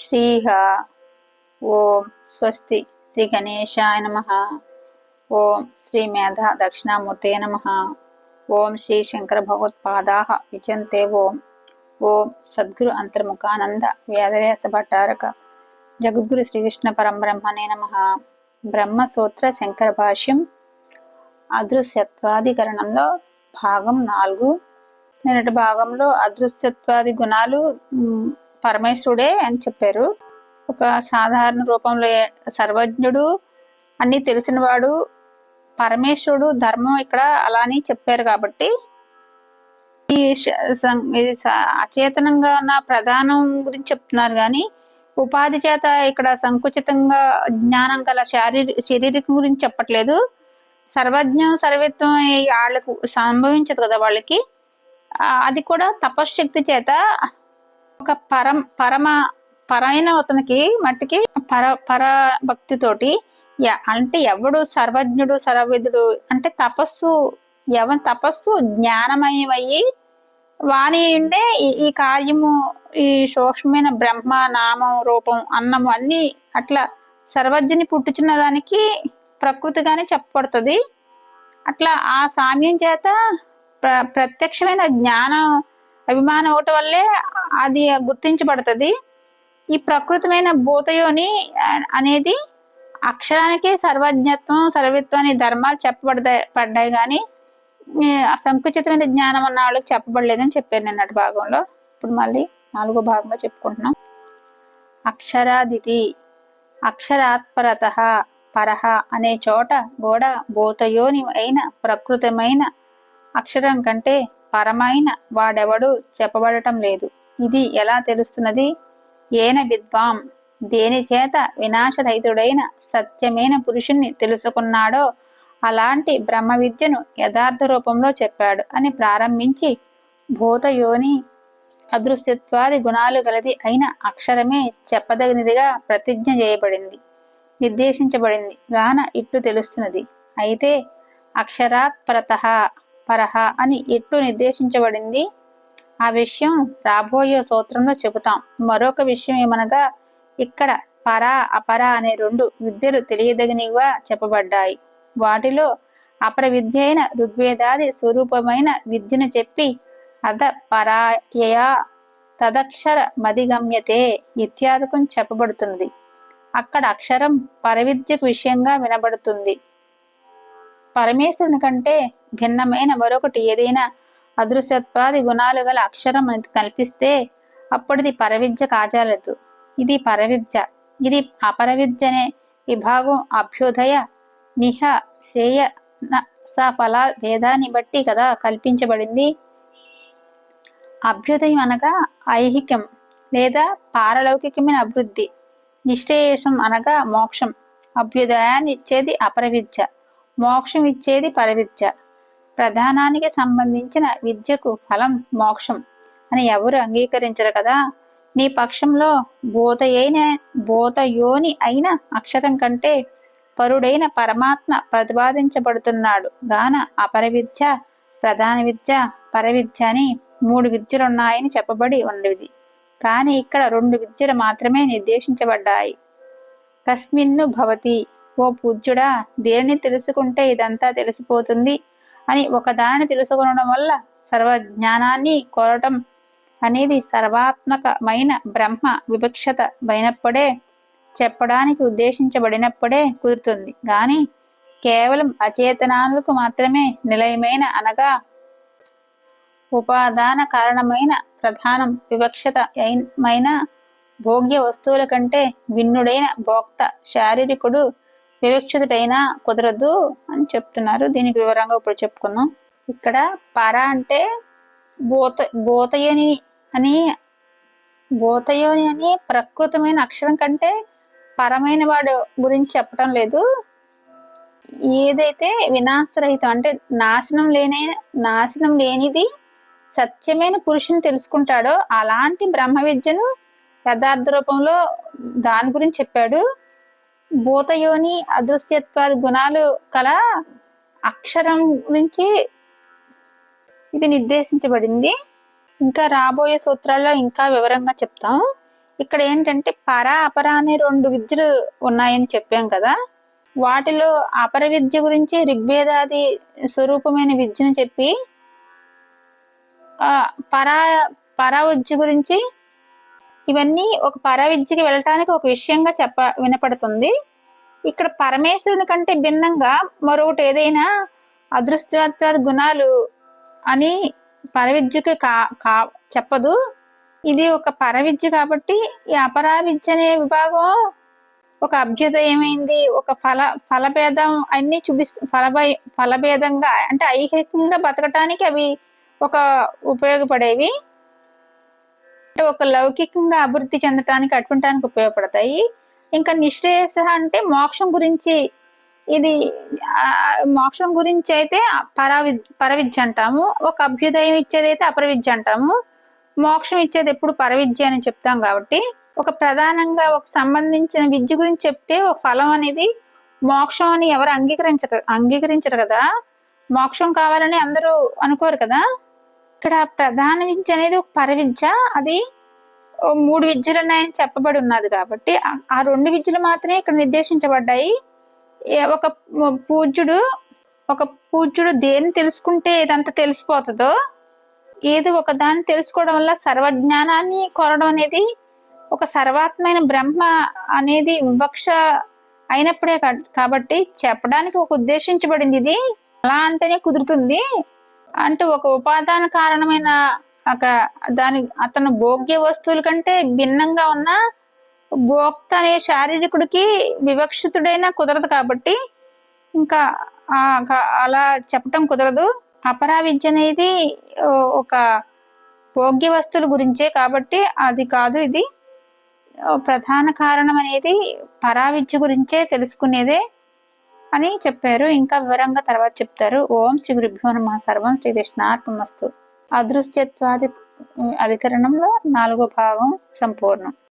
శ్రీహ ఓం స్వస్తి శ్రీ గణేశాయ నమ ఓం శ్రీ మేధ దక్షిణామూర్తే నమ ఓం శ్రీ శంకర భగవత్పాదా విచంతే ఓం ఓం సద్గురు అంతర్ముఖానంద వేదవ్యాస భట్టారక జగద్గురు శ్రీకృష్ణ పరంబ్రహ్మణే నమ బ్రహ్మసూత్ర శంకర భాష్యం అదృశ్యత్వాధికరణంలో భాగం నాలుగు. నిన్నటి భాగంలో అదృశ్యత్వాది గుణాలు పరమేశ్వరుడే అని చెప్పారు. ఒక సాధారణ రూపంలో సర్వజ్ఞుడు అన్ని తెలిసినవాడు పరమేశ్వరుడు ధర్మం ఇక్కడ అలానే చెప్పారు కాబట్టి ఈ అచేతనంగా ఉన్న ప్రధానం గురించి చెప్తున్నారు కానీ ఉపాధి చేత ఇక్కడ సంకుచితంగా జ్ఞానం గల శారీర శారీరకం గురించి చెప్పట్లేదు. సర్వజ్ఞం సర్వత్వం వాళ్ళకు సంభవించదు కదా వాళ్ళకి. అది కూడా తపశ్శక్తి చేత ఒక పరం పరమ పరైన అతనికి మట్టికి పర పర భక్తితోటి అంటే ఎవడు సర్వజ్ఞుడు సర్వవిధుడు అంటే తపస్సు ఎవరి తపస్సు జ్ఞానమయమయ్యి వాణి ఉండే ఈ- ఈ కార్యము ఈ సూక్ష్మమైన బ్రహ్మ నామం రూపం అన్నము అన్ని అట్లా సర్వజ్ఞని పుట్టుచున్న దానికి ప్రకృతిగానే చెప్పబడుతుంది. అట్లా ఆ సామ్యం చేత ప్ర ప్రత్యక్షమైన జ్ఞానం అభిమానం ఒకటి వల్లే అది గుర్తించబడుతుంది. ఈ ప్రకృతమైన భూతయోని అనేది అక్షరానికి సర్వజ్ఞత్వం సర్వత్వం అనే ధర్మాలు చెప్పబడతాయి పడ్డాయి కానీ సంకుచితమైన జ్ఞానం అన్న వాళ్ళకి చెప్పబడలేదని చెప్పారు నిన్నటి భాగంలో. ఇప్పుడు మళ్ళీ నాలుగో భాగంలో చెప్పుకుంటున్నాం. అక్షరాదితి అక్షరాత్పరత పరహ అనే చోట కూడా భూతయోని అయిన ప్రకృతమైన అక్షరం కంటే పరమైన వాడెవడు చెప్పబడటం లేదు. ఇది ఎలా తెలుస్తున్నది? ఏన విద్వాం. దేని చేత వినాశరహితుడైన సత్యమైన పురుషుణ్ణి తెలుసుకున్నాడో అలాంటి బ్రహ్మ విద్యను యథార్థ రూపంలో చెప్పాడు అని ప్రారంభించి భూతయోని అదృశ్యత్వాది గుణాలు గలది అయిన అక్షరమే చెప్పదగినదిగా ప్రతిజ్ఞ చేయబడింది నిర్దేశించబడింది గాన ఇట్లు తెలుస్తున్నది. అయితే అక్షరాత్పరత పరహ అని ఎట్లు నిర్దేశించబడింది? ఆ విషయం రాబోయే సూత్రంలో చెబుతాం. మరొక విషయం ఏమనగా ఇక్కడ పర అపర అనే రెండు విద్యలు తెలియదగినవిగా చెప్పబడ్డాయి. వాటిలో అపర విద్య అయిన ఋగ్వేదాది స్వరూపమైన విద్యను చెప్పి అద పరాయయా తదక్షర మదిగమ్యతే ఇత్యాదకం చెప్పబడుతుంది. అక్కడ అక్షరం పరవిద్యకు విషయంగా వినబడుతుంది. పరమేశ్వరుని కంటే భిన్నమైన మరొకటి ఏదైనా అదృశ్యత్వాది గుణాలు గల అక్షరం అని కల్పిస్తే అప్పటిది పరవిద్య కాజాలదు. ఇది పరవిద్య. ఇది అపరవిద్య అనే విభాగం అభ్యుదయ నిహ శ్రేయ సఫల భేదాన్ని బట్టి కదా కల్పించబడింది. అభ్యుదయం అనగా ఐహికం లేదా పారలౌకికమైన అభివృద్ధి నిశ్రేయసం అనగా మోక్షం. అభ్యుదయాన్ని ఇచ్చేది అపరవిద్య. మోక్షం ఇచ్చేది పరవిద్య. ప్రధానానికి సంబంధించిన విద్యకు ఫలం మోక్షం అని ఎవరు అంగీకరించరు కదా? నీ పక్షంలో భూతయైన బోధయోని అయిన అక్షరం కంటే పరుడైన పరమాత్మ ప్రతిపాదించబడుతున్నాడు. గాన అపర విద్య ప్రధాన విద్య పరవిద్య అని మూడు విద్యలున్నాయని చెప్పబడి ఉన్నది. కానీ ఇక్కడ రెండు విద్యలు మాత్రమే నిర్దేశించబడ్డాయి. కస్మిన్ను భవతి. ఓ పూజ్యుడా దేనిని తెలుసుకుంటే ఇదంతా తెలిసిపోతుంది? అని ఒకదాన్ని తెలుసుకొనడం వల్ల సర్వజ్ఞానాన్ని కోరటం అనేది సర్వాత్మకమైన బ్రహ్మ వివక్షత అయినప్పుడే చెప్పడానికి ఉద్దేశించబడినప్పుడే కుదురుతుంది. కానీ కేవలం అచేతనాలకు మాత్రమే నిలయమైన అనగా ఉపాదాన కారణమైన ప్రధానం వివక్షత అయిన భోగ్య వస్తువుల కంటే విన్నుడైన భోక్త శారీరకుడు వివక్షితుడైనా కుదరదు అని చెప్తున్నారు. దీనికి వివరంగా ఇప్పుడు చెప్పుకుందాం. ఇక్కడ పర అంటే భూత భూతయోని అని భూతయోని అని ప్రకృతమైన అక్షరం కంటే పరమైన వాడు గురించి చెప్పడం లేదు. ఏదైతే వినాశరహితం అంటే నాశనం లేని నాశనం లేనిది సత్యమైన పురుషుని తెలుసుకుంటాడో అలాంటి బ్రహ్మ విద్యను యథార్థ రూపంలో దాని గురించి చెప్పాడు. భూతయోని అదృశ్యత్వాది గుణాలు కల అక్షరం గురించి ఇది నిర్దేశించబడింది. ఇంకా రాబోయే సూత్రాల్లో ఇంకా వివరంగా చెప్తాం. ఇక్కడ ఏంటంటే పర అపర అనే రెండు విద్యలు ఉన్నాయని చెప్పాం కదా. వాటిలో అపర విద్య గురించి ఋగ్వేదాది స్వరూపమైన విద్యను చెప్పి పరా పరా విద్య గురించి ఇవన్నీ ఒక పర విద్యకి వెళ్ళటానికి ఒక విషయంగా చెప్ప వినపడుతుంది. ఇక్కడ పరమేశ్వరుని కంటే భిన్నంగా మరొకటి ఏదైనా అదృష్టత్వాద గుణాలు అని పరవిద్యకి కా కా చెప్పదు. ఇది ఒక పరవిద్య కాబట్టి ఈ అపరావిద్య అనే విభాగం ఒక అభ్యుదయమైంది ఒక ఫల ఫలభేదం అన్ని చూపిస్తు ఫలభై ఫలభేదంగా అంటే ఐహికంగా బతకటానికి అవి ఒక ఉపయోగపడేవి. ఒక లౌకికంగా అభివృద్ధి చెందటానికి అటువంటానికి ఉపయోగపడతాయి. ఇంకా నిశ్రేయస అంటే మోక్షం గురించి ఇది మోక్షం గురించి అయితే పరావి పరవిద్య అంటాము. ఒక అభ్యుదయం ఇచ్చేది అయితే అపరవిద్య అంటాము. మోక్షం ఇచ్చేది ఎప్పుడు పరవిద్య అని చెప్తాం కాబట్టి ఒక ప్రధానంగా ఒక సంబంధించిన విద్య గురించి చెప్తే ఒక ఫలం అనేది మోక్షం అని ఎవరు అంగీకరించ అంగీకరించరు కదా. మోక్షం కావాలని అందరూ అనుకోరు కదా. ఇక్కడ ప్రధాన విద్య అనేది ఒక పరవిద్య అది మూడు విద్యలు ఉన్నాయని చెప్పబడి ఉన్నది కాబట్టి ఆ- రెండు విద్యలు మాత్రమే ఇక్కడ నిర్దేశించబడ్డాయి. ఒక పూజ్యుడు ఒక పూజ్యుడు దేన్ని తెలుసుకుంటే ఇదంతా తెలిసిపోతుందో ఏదో ఒక దాన్ని తెలుసుకోవడం వల్ల సర్వజ్ఞానాన్ని కోరడం అనేది ఒక సర్వాత్మైన బ్రహ్మ అనేది వివక్ష అయినప్పుడే కా- కాబట్టి చెప్పడానికి ఒక ఉద్దేశించబడింది ఇది. అలా అంటేనే కుదురుతుంది. అంటే ఒక ఉపాదాన కారణమైన ఒక దాని అతను భోగ్య వస్తువుల కంటే భిన్నంగా ఉన్న భోక్త అనే శారీరకుడికి వివక్షితుడైన కుదరదు కాబట్టి ఇంకా అలా చెప్పటం కుదరదు. అపరా విద్య అనేది ఒక భోగ్య వస్తువుల గురించే కాబట్టి అది కాదు ఇది ప్రధాన కారణం అనేది పరావిద్య గురించే తెలుసుకునేదే. అని చెప్పారు. ఇంకా వివరంగా తర్వాత చెప్తారు. ఓం శ్రీ గురుభ్యో నమ. సర్వం శ్రీ కృష్ణార్పమస్తు అదృశ్యత్వాది అధికరణంలో నాలుగో భాగం సంపూర్ణం.